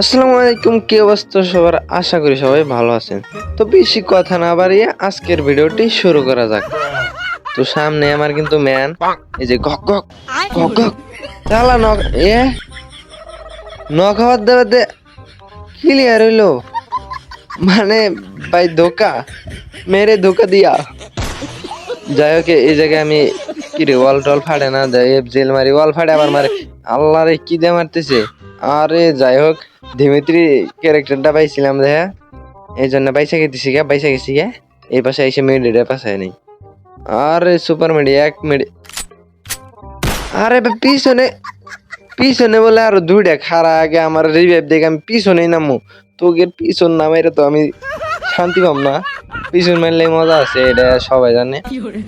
আসসালামু আলাইকুম, কি অবস্থা সবার? আশা করি সবাই ভালো আছেন। তো বেশি কথা না বাড়িয়ে আজকের ভিডিওটি শুরু করা যাক। তো সামনে আমার কিন্তু ম্যান, এই যে গক গক গক গক চালা নক এ নক হওয়ার দেওয়া দে ক্লিয়ার হইল। মানে ভাই ধোকা, মেরে ধোকা দিয়া। যাই হোক, এই জায়গায় আমি কি রে ওয়াল টল ফাড়ে না জেল মারি ওয়াল ফাড়ে আবার মারে। আল্লাহ রে কি দিয়ে মারতেছে? আরে যাই হোক দিমিত্রি ক্যারেক্টারটা পাইছিলাম দেখা এই জন্য বাইসা গেছি গা বাইসা গেছি গা? এই পাশে এসে মেডিটা পাশায় নেই আরে সুপার মেডি এক মেডি। আরে পিছনে পিছনে বলে আরও দুইটা খারা আগে আমার রিভাইভ দেখে আমি পিছনেই নামু। তোকে পিছন নামাইরে তো আমি শান্তি পাম না। পিছন মারলে মজা আছে এটা সবাই জানে।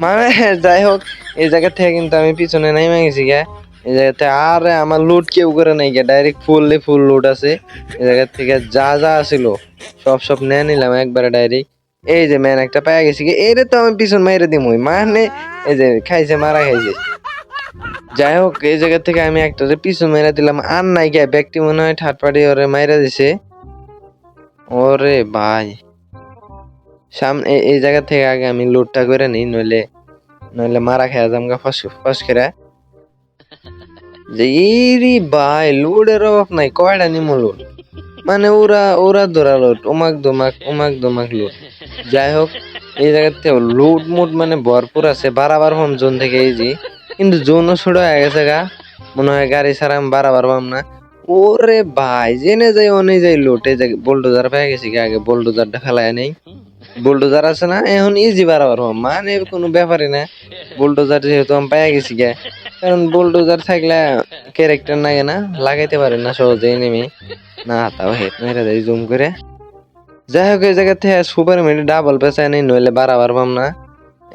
মানে যাই হোক এই জায়গা থেকে কিন্তু আমি পিছনে নাইমে গেছি গা। এই জায়গাতে আর আমার লুট কেউ করে নাই গা ডাইরেক্ট ফুললে ফুল লুট আছে। এই জায়গা থেকে যা যা আছিল, সব সব নিয়ে নিলাম একবারে ডাইরেক্ট এই যে ম্যান একটা পায়ে গেছি এরে তো আমি পিছন মাইরে দিমই মানে এই যে খাইছে, মারা খাইছে। যাই হোক, এই জায়গা থেকে আমি একটা পিছন মেরে দিলাম, আর নাই গে, ব্যক্তি মনে হয় থার্ড পার্টি ওরে মাইরা দিছে। ওরে ভাই। সামনে এই জায়গা থেকে আগে আমি লুটটা করে নিই, নইলে নইলে মারা খেয়া যাম গা, ফস ফস করে যে, ইরি ভাই লুডের অভাব নাই, কয়টা নিমো লুট মানে ওরা ওরা ধরা লুট উমাক দুমাক উমাক দুমাক লুট যাই হোক, এই জায়গাতে লুট মুট মানে ভরপুর আছে, বারাবার হম জোন থেকে এই যে কিন্তু জোনও ছোট হয়ে গেছে গা, মনে হয় গাড়ি ছাড়া আমি বারাবার পাম না। ওরে ভাই, জেনে যাই, অনে যাই, লুট এই যে বোল্ডোজার পেয়ে গেছি আগে, বোল্ডোজারটা ফেলায় নেই। বুলডোজার আছে না? এখন ইজি বাড়াবার মানে কোনো ব্যাপারই না। বুলডোজার যেহেতু আমি পেয়ে গেছি গে, কারণ বুলডোজার থাকলে ক্যারেক্টার লাগে না, লাগাইতে পারে না সহজেই নেমে না তাও হেড মেরে দেয় জুম করে। যাই হোক, এই জায়গা থেকে সুপার মিনি ডাবল পেঁচায় নেই, নইলে বাড়াবার পাম না।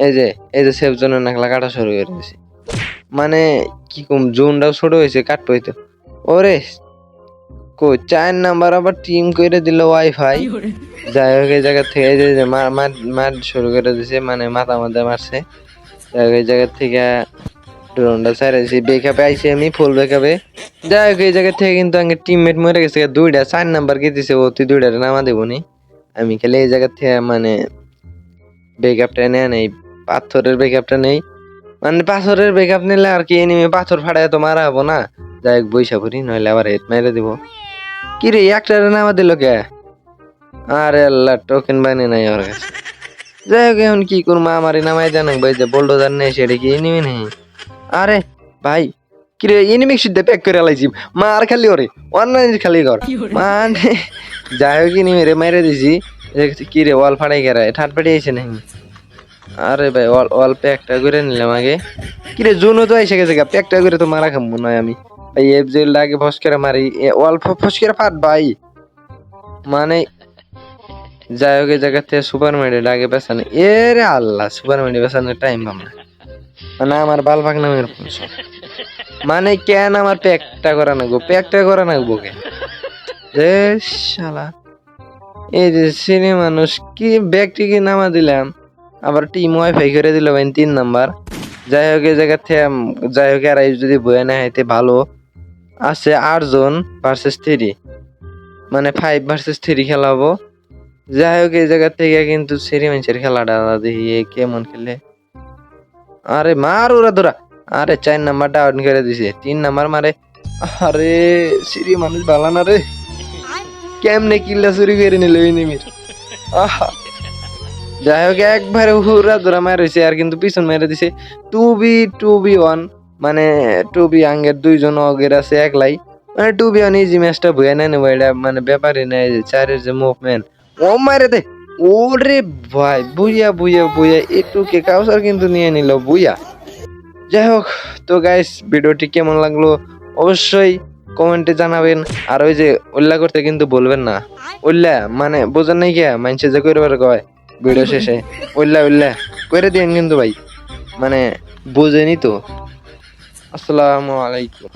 এই যে এই যে সেফ জনের নাকলা কাটা শুরু করে দিয়েছে। মানে কি কম, জোনটাও ছোট হয়েছে, কাটবো হইতো ওরে কো চার নাম্বার আবার টিম করে দিল ওয়াইফাই যাই হোক এই জায়গা থেকে যে মার শুরু করে দিছে মানে মাথা মধ্যে মারছে। যাই হোক এই জায়গা থেকে ড্রোনটা ছাড়াইছি বেকআপে আইছি আমি ফুল বেকআপে যাই হোক এই জায়গা থেকে কিন্তু আগে টিমমেট মরে গেছে। দুইটা চার নাম্বার দিছে ও? তুই দুইটা নামা দেবো নি আমি খালি এই জায়গা থেকে মানে বেকআপটা নেয় নেই। পাথরের বেকআপটা নেই। মানে পাথরের বেকআপ নিলে আর কি এনিমি পাথর ফাড়ায় তো মারা হব না। যাই হোক বৈশা পড়ি নইলে আবার হেড মেরে দিব। কি রে একটা নামা দিল কে? আরে আল্লাহ টোকেন বানিয়ে নাই ওর কাছে। যাই হোক এখন কি করব আমারই নামাই দেন ভাই যে বোল্ডোজার নেই সেটা কি এনিমি নেই? আরে ভাই কি রে এনিমি সিদ্ধে প্যাক করে লাইছি মার খালি ওরে অনলাইন খালি কর। মানে যাই হোক এনিমি রে মেরে দিছি। কি রে ওয়াল ফাড়াই গেরা ঠাট পাঠিয়েছে নাকি আরে ভাই ওয়াল ওয়াল প্যাকটা করে নিলাম আগে। কি রে জুনও তো এসে গেছে গা প্যাকটা করে তো মারা খামো নয় আমি। ভাই এফ জেলটা আগে ফস করে মারি। ফ- ফস করে ফাট, ভাই। মানে যাই হোক, এই জায়গা থেকে সুপার মেডেল আগে পেছানো এ রে আল্লাহ সুপার মেডেল পেছানোর টাইম পাম মানে আমার বাল ভাগ নামের মানে কেন আমার প্যাকটা করা নাগবো? প্যাকটা করা নাগবো কে শালা। এই যে সিনে মানুষ, কি ব্যক্তি কি নামা দিলাম? আবার টিম ওয়াইফাই করে দিল ভাই, তিন নাম্বার। যাই হোক, এই জায়গা থেকে, যাই হোক আর যদি বয়ে না হাইতে ভালো। আছে আটজন ভার্সেস থ্রি মানে ফাইভ ভার্সেস থ্রি খেলা হব। যাই হোক, এই জায়গা থেকে কিন্তু সিরি মানুষের খেলাটা দেখি কেমন খেলে। আরে মার ওরা ধরা। আরে চার নাম্বার ডাউন করে দিছে। তিন নাম্বার মারে। আরে সিরি মানুষ ভালো না রে। কেমনে কিল্লা চুরি করে নিল ওই নিমির। যাই হোক, একবারে হুরা ধরা মারিছে আর কিন্তু পিছন মেরে দিছে। Two B two B one মানে টু বি আঙ্গের দুইজন অগের আছে একলাই। মানে টু বি ওয়ান ইজি ম্যাচটা ভুয়ে নেয় নেব, এটা মানে ব্যাপারই নাই চারের যে মুভমেন্ট ও মারে দে! ওরে ভাই, বুইয়া বুইয়া বুইয়া একটু কে কাউসার কিন্তু নিয়ে নিল, বুইয়া। যাই হোক, তো গাইস ভিডিওটি কেমন লাগল অবশ্যই কমেন্টে জানাবেন। আর ওই যে উল্লা করতে কিন্তু বলবেন না। উল্লা মানে বোঝেন নাই কে? মানুষে যে করবার কয় ভিডিও শেষে। উল্লা উল্লা করে দিন কিন্তু ভাই। মানে বোঝেনি তো। আসসালামু আলাইকুম।